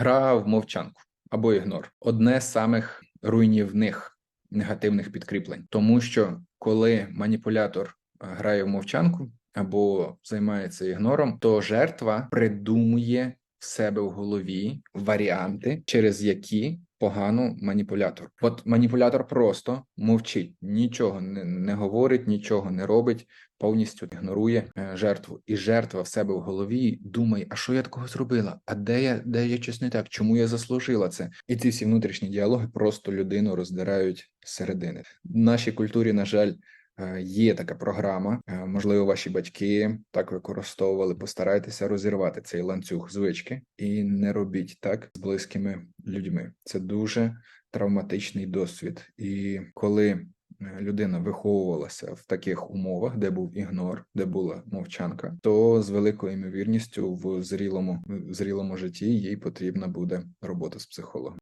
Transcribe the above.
Гра в мовчанку або ігнор одне з самих руйнівних негативних підкріплень, тому що коли маніпулятор е, грає в мовчанку або займається ігнором, то жертва придумує в себе в голові варіанти, через які погано маніпулятор. От маніпулятор просто мовчить, нічого не, не говорить, нічого не робить, повністю ігнорує е, жертву. І жертва в себе в голові думає: а що я такого зробила? А де я де я щось не так? Чому я заслужила це? І ці всі внутрішні діалоги просто людину роздирають зсередини. В нашій культурі, на жаль. Е, Є така програма, е, можливо, ваші батьки так використовували. Постарайтеся розірвати цей ланцюг звички і не робіть так з близькими людьми. Це дуже травматичний досвід. І коли е, людина виховувалася в таких умовах, де був ігнор, де була мовчанка, то з великою ймовірністю в зрілому в зрілому житті їй потрібна буде робота з психологом.